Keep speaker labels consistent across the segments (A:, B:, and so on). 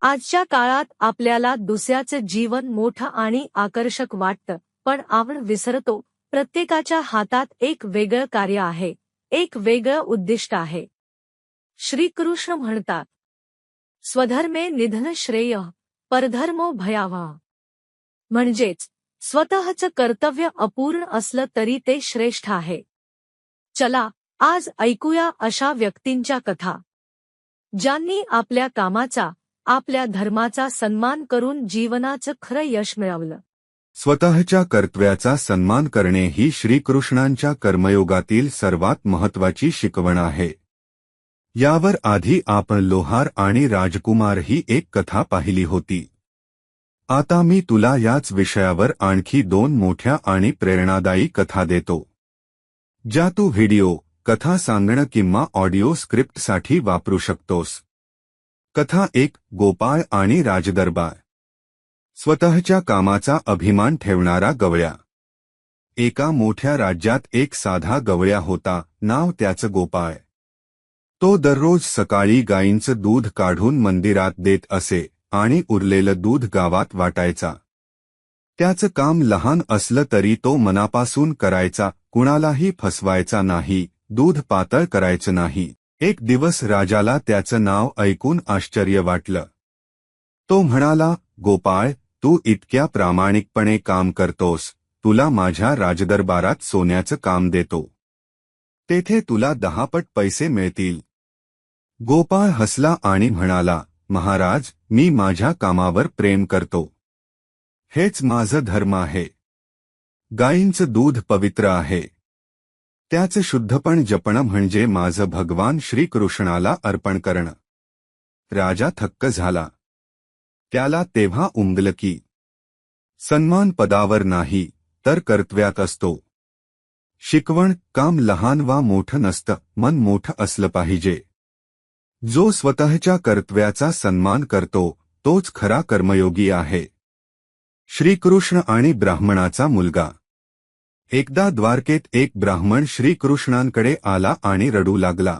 A: आजच्या काळात आपल्याला दुसऱ्याचं जीवन मोठं आणि आकर्षक वाटतं पण आपण विसरतो प्रत्येकाच्या हातात एक वेगळं कार्य आहे एक वेगळं उद्दिष्ट आहे. श्रीकृष्ण म्हणतात स्वधर्मे निधन श्रेय परधर्मो भयावह. म्हणजेच स्वतःचं कर्तव्य अपूर्ण असलं तरी ते श्रेष्ठ आहे. चला आज ऐकूया अशा व्यक्तींच्या कथा. ज्यांनी आपल्या कामाचा आपल्या धर्माचा सन्मान करून जीवनाचं खरं यश मिळवलं.
B: स्वतःच्या कर्तव्याचा सन्मान करणे ही श्रीकृष्णांच्या कर्मयोगातील सर्वात महत्वाची शिकवण आहे. यावर आधी आपण लोहार आणि राजकुमार ही एक कथा पाहिली होती. आता मी तुला याच विषयावर आणखी दोन मोठ्या आणि प्रेरणादायी कथा देतो. ज्या तू व्हिडिओ कथा सांगणं किंवा ऑडिओ स्क्रिप्टसाठी वापरू शकतोस. कथा एक गोपाळ आणि राजदरबार. स्वतःच्या कामाचा अभिमान ठेवणारा गवळ्या. एका मोठ्या राज्यात एक साधा गवळ्या होता नाव त्याचं गोपाळ. तो दररोज सकाळी गायींचं दूध काढून मंदिरात देत असे आणि उरलेलं दूध गावात वाटायचा. त्याचं काम लहान असलं तरी तो मनापासून करायचा कुणालाही फसवायचा नाही दूध पातळ करायचं नाही. एक दिवस राजाला त्याचं नाव ऐकून आश्चर्य वाटलं. तो म्हणाला गोपाळ तू इतक्या प्रामाणिकपणे काम करतोस तुला माझ्या राजदरबारात सोन्याचं काम देतो. तेथे तुला दहापट पैसे मिळतील. गोपाळ हसला आणि म्हणाला महाराज मी माझ्या कामावर प्रेम करतो. हेच माझं धर्म आहे. गायींचं दूध पवित्र आहे. त्याच शुद्धपण जपणं म्हणजे माझं भगवान श्रीकृष्णाला अर्पण करणं. राजा थक्क झाला. त्याला तेव्हा उमगलं की सन्मान पदावर नाही तर कर्तव्यात असतो. शिकवण काम लहान वा मोठं नसतं मन मोठं असलं पाहिजे. जो स्वतःच्या कर्तव्याचा सन्मान करतो तोच खरा कर्मयोगी आहे. श्रीकृष्ण आणि ब्राह्मणाचा मुलगा एकदा द्वारकेत एक ब्राह्मण श्रीकृष्णांकडे आला आणि रडू लागला.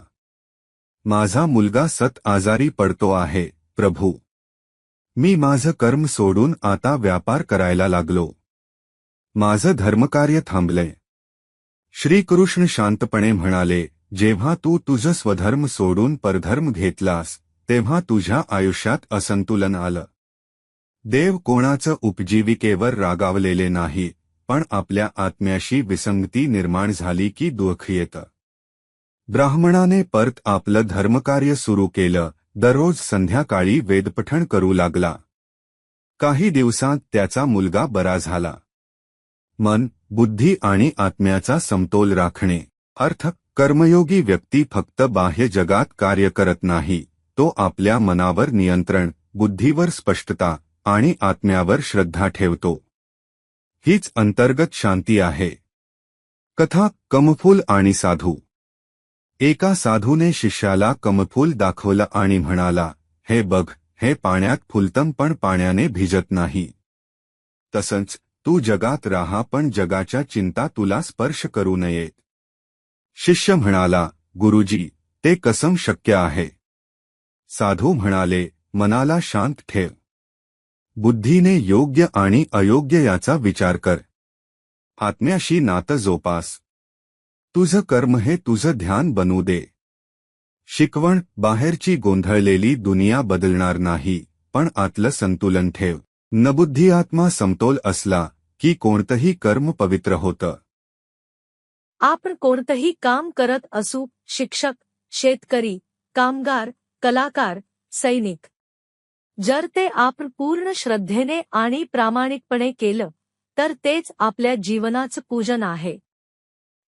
B: माझा मुलगा सत आजारी पडतो आहे प्रभू. मी माझं कर्म सोडून आता व्यापार करायला लागलो. माझं धर्मकार्य थांबलंय. श्रीकृष्ण शांतपणे म्हणाले जेव्हा तू तुझं स्वधर्म सोडून परधर्म घेतलास तेव्हा तुझ्या आयुष्यात असंतुलन आलं. देव कोणाचं उपजीविकेवर रागावलेले नाही पण आपल्या आत्म्याशी विसंगती निर्माण झाली की दुःख येतं. ब्राह्मणाने परत आपलं धर्मकार्य सुरू केलं दररोज संध्याकाळी वेदपठण करू लागला. काही दिवसांत त्याचा मुलगा बरा झाला. मन बुद्धी आणि आत्म्याचा समतोल राखणे. अर्थ कर्मयोगी व्यक्ती फक्त बाह्य जगात कार्य करत नाही तो आपल्या मनावर नियंत्रण बुद्धीवर स्पष्टता आणि आत्म्यावर श्रद्धा ठेवतो. हीच अंतर्गत शांती आहे. कथा कमफूल आणि साधू. एका साधूने शिष्याला कमफूल दाखवलं आणि म्हणाला हे बघ हे पाण्यात फुलतम पण पाण्याने भिजत नाही. तसंच तू जगात राहा पण जगाच्या चिंता तुला स्पर्श करू नयेत. शिष्य म्हणाला गुरुजी ते कसम शक्य आहे? साधू म्हणाले मनाला शांत ठेव. बुद्धीने योग्य आणि अयोग्य याचा विचार कर. आत्म्याशी नातं जोपास. तुझं कर्म हे तुझं ध्यान बनू दे. शिकवण बाहेरची गोंधळलेली दुनिया बदलणार नाही पण आतलं संतुलन ठेव. नबुद्धी आत्मा समतोल असला की कोणतंही कर्म पवित्र होतं.
A: आपण कोणतंही काम करत असू शिक्षक शेतकरी कामगार कलाकार सैनिक जर ते आपण पूर्ण श्रद्धेने आणि प्रामाणिकपणे केलं तर तेच आपल्या जीवनाचं पूजन आहे.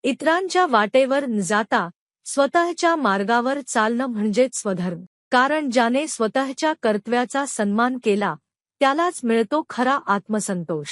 A: इतरांच्या वाटेवर न जाता स्वतःच्या मार्गावर चालणं म्हणजेच स्वधर्म. कारण ज्याने स्वतःच्या कर्तव्याचा सन्मान केला त्यालाच मिळतो खरा आत्मसंतोष.